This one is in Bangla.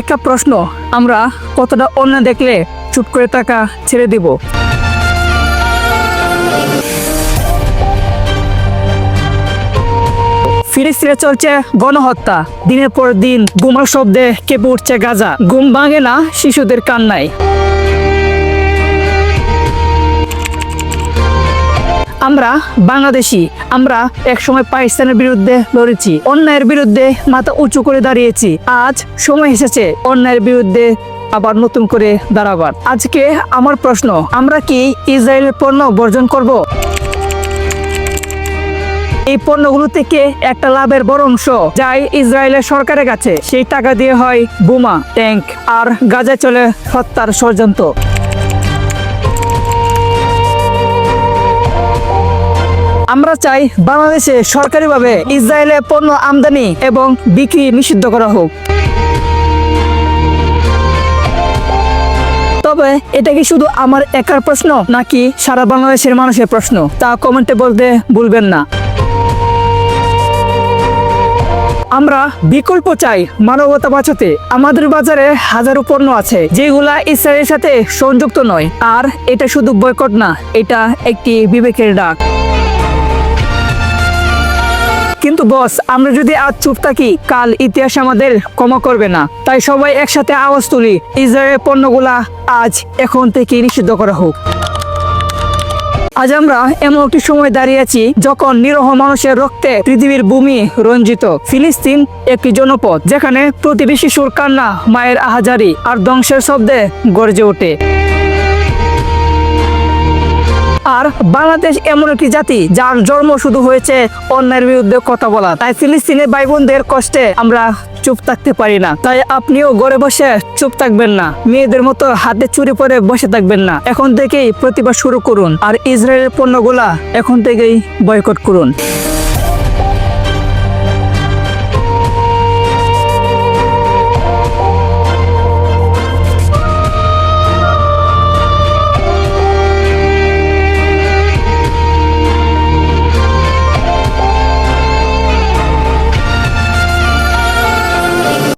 একটা প্রশ্ন, আমরা কতটা অন্য দেখলে চুপ করে টাকা ছেড়ে দিব? ফিলিস্তিনে চলছে গণহত্যা। দিনের পর দিন গুমার শব্দে কেঁপে উঠছে গাজা। ঘুম ভাঙে না শিশুদের কান্নায়। আমরা বাংলাদেশি, আমরা একসময় পাকিস্তানের বিরুদ্ধে লড়েছি, অন্যায়ের বিরুদ্ধে মাথা উঁচু করে দাঁড়িয়েছি। আজ সময় এসেছে অন্যায়ের বিরুদ্ধে আবার নতুন করে দাঁড়াবার। আজকে আমার প্রশ্ন, আমরা কি ইসরায়েলের পণ্য বর্জন করব? এই পণ্যগুলো থেকে একটা লাভের বড় অংশ যায় ইসরায়েলের সরকারের কাছে। সেই টাকা দিয়ে হয় বোমা ট্যাঙ্ক আর গাজা চলে হত্যার ষড়যন্ত্র। আমরা চাই বাংলাদেশে সরকারিভাবে ইসরায়েলে পণ্য আমদানি এবং বিক্রি নিষিদ্ধ করা হোক। তবে এটা কি শুধু আমার একার প্রশ্ন, নাকি সারা বাংলাদেশের মানুষের প্রশ্ন? তা কমেন্টে বলতে ভুলবেন না। আমরা বিকল্প চাই মানবতা বাঁচাতে। আমাদের বাজারে হাজারো পণ্য আছে, যেগুলা ইসরায়েলের সাথে সংযুক্ত নয়। আর এটা শুধু বয়কট না, এটা একটি বিবেকের ডাক। কিন্তু বস, আমরা যদি আজ চুপ থাকি, কাল ইতিহাস আমাদের ক্ষমা করবে না। তাই সবাই একসাথে আওয়াজ তুলি, ইসরায়েলের পণ্যগুলা আজ এখন থেকে নিষিদ্ধ করা হোক। আজ আমরা এমন একটি সময় দাঁড়িয়ে আছি যখন নিরহ মানুষের রক্তে পৃথিবীর ভূমি রঞ্জিত। ফিলিস্তিন একটি জনপদ, যেখানে প্রতিবেশী শিশুর কান্না, মায়ের আহাজারি আর ধ্বংসের শব্দে গর্জে ওঠে। আর বাংলাদেশ এমন একটি জাতি যার জন্ম শুধু হয়েছে অন্যের বিরুদ্ধে কথা বলা। তাই ফিলিস্তিনের ভাই বোনদের কষ্টে আমরা চুপ থাকতে পারি না। তাই আপনিও ঘরে বসে চুপ থাকবেন না। মেয়েদের মতো হাতে চুরি পরে বসে থাকবেন না। এখন থেকেই প্রতিবাদ শুরু করুন। আর ইসরায়েলের পণ্যগুলা এখন থেকেই বয়কট করুন।